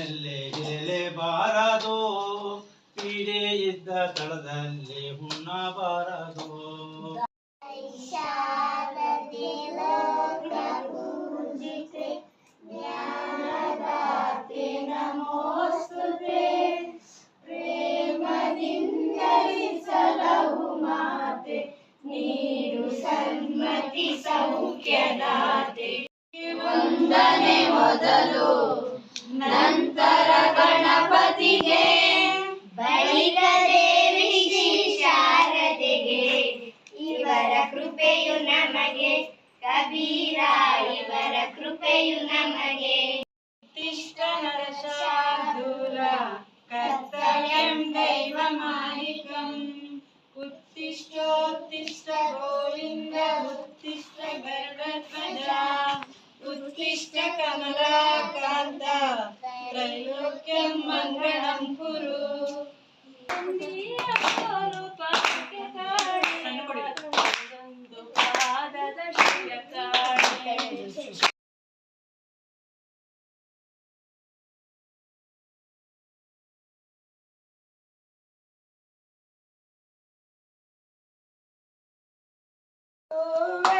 ಕೈನಲ್ಲೇ ಇರಲೇಬಾರದು ಪೀಡೆ ಇದ್ದ ಸ್ಥಳದಲ್ಲಿ ಉಣ್ಣಬಾರದು ನೀರು ಸನ್ಮತಿ ಸೌಖ್ಯದಾತೆ ಒಂದನೇ ಮೊದಲು ನನ್ನ Τναπατηγε παλί νααδεδη γί άρατεεγε Η βρα κρουπαέιο να μαγες τα δήρά βρα κρουπαιου να μαγέ Τις κααρασαδουρα κααθαιατα βαμάχιχν πουθυστότις ταγόλύταο τις ταβργαά ουθύτα καμαλά παάδά त्रैलोक्यं मङ्गलं कुरु Oh